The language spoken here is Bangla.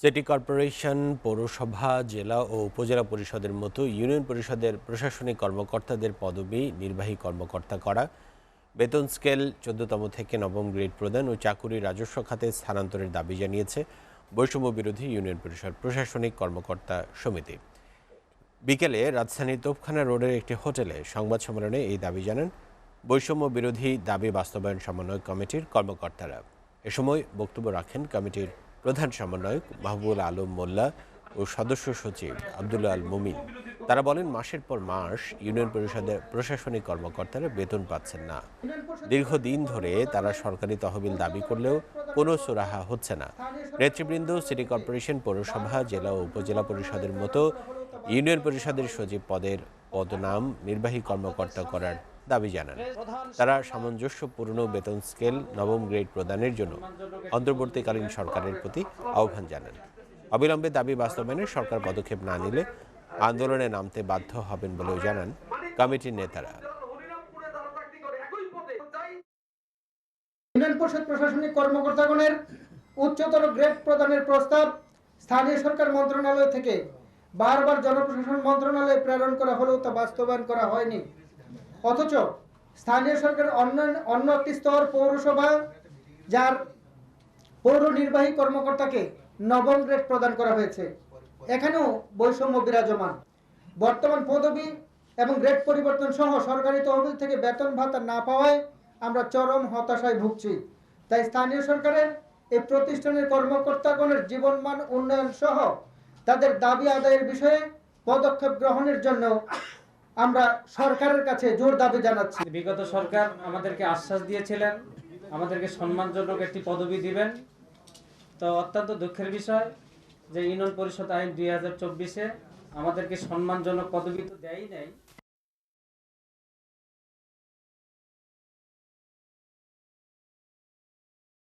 সিটি কর্পোরেশন, পৌরসভা, জেলা ও উপজেলা পরিষদের মতো ইউনিয়ন পরিষদের প্রশাসনিক কর্মকর্তাদের পদবি নির্বাহী কর্মকর্তা করা, বেতন স্কেল চোদ্দতম থেকে নবম গ্রেড প্রদান ও চাকুরি রাজস্ব খাতে স্থানান্তরের দাবি জানিয়েছে বৈষম্য বিরোধী ইউনিয়ন পরিষদ প্রশাসনিক কর্মকর্তা সমিতি। বিকেলে রাজধানীর তোপখানা রোডের একটি হোটেলে সংবাদ সম্মেলনে এই দাবি জানান বৈষম্য বিরোধী দাবি বাস্তবায়ন সমন্বয় কমিটির কর্মকর্তারা। এ সময় বক্তব্য রাখেন কমিটির প্রধান সমন্বয়ক মাহবুল আলম মোল্লা ও সদস্য সচিব আবদুল্লাহ আল মুমিন। তারা বলেন, মাসের পর মাস ইউনিয়ন পরিষদের প্রশাসনিক কর্মকর্তারা বেতন পাচ্ছেন না। দীর্ঘদিন ধরে তারা সরকারি তহবিল দাবি করলেও কোনো সুরাহা হচ্ছে না। নেতৃবৃন্দ, সিটি কর্পোরেশন, পৌরসভা, জেলা ও উপজেলা পরিষদের মতো ইউনিয়ন পরিষদের সচিব পদের পদনাম নির্বাহী কর্মকর্তা করার দাবি জানান। তারা সামঞ্জস্যপূর্ণ বেতন স্কেল, নবম গ্রেড প্রদানের জন্য অন্তর্বর্তীকালীন সরকারের প্রতি আহ্বান জানান। অবিলম্বে দাবি বাস্তবায়নে সরকার পদক্ষেপ না নিলে আন্দোলনে নামতে বাধ্য হবেন বলেও জানান কমিটির নেতারা। ইউনিয়ন পরিষদ প্রশাসনিক কর্মকর্তাগণের উচ্চতর গ্রেড প্রদানের প্রস্তাব স্থানীয় সরকার মন্ত্রণালয় থেকে বারবার জনপ্রশাসন মন্ত্রণালয়ে প্রেরণ করা হলেও তা বাস্তবায়ন করা হয়নি। অথচ স্থানীয় সরকারের অন্য অন্য একটি স্তর পৌরসভা, যার পৌর নির্বাহী কর্মকর্তাকে নবম গ্রেড প্রদান করা হয়েছে। এখানেও বৈষম্য বিরাজমান। বর্তমান পদবি এবং গ্রেড পরিবর্তন সহ সরকারি তহবিল থেকে বেতন ভাতা না পাওয়ায় আমরা চরম হতাশায় ভুগছি। তাই স্থানীয় সরকারের এই প্রতিষ্ঠানের কর্মকর্তাগণের জীবনমান উন্নয়ন সহ তাদের দাবি আদায়ের বিষয়ে পদক্ষেপ গ্রহণের জন্য আমরা সরকারের কাছে জোর দাবি জানাচ্ছি। বিগত সরকার আমাদেরকে আশ্বাস দিয়েছিলেন, আমাদেরকে সম্মানজনক একটি পদবি দিবেন। তো অত্যন্ত দুঃখের বিষয় যে ইউনিয়ন পরিষদ আইন দুই হাজার চব্বিশে আমাদেরকে সম্মানজনক পদবি তো দেয়ই নাই।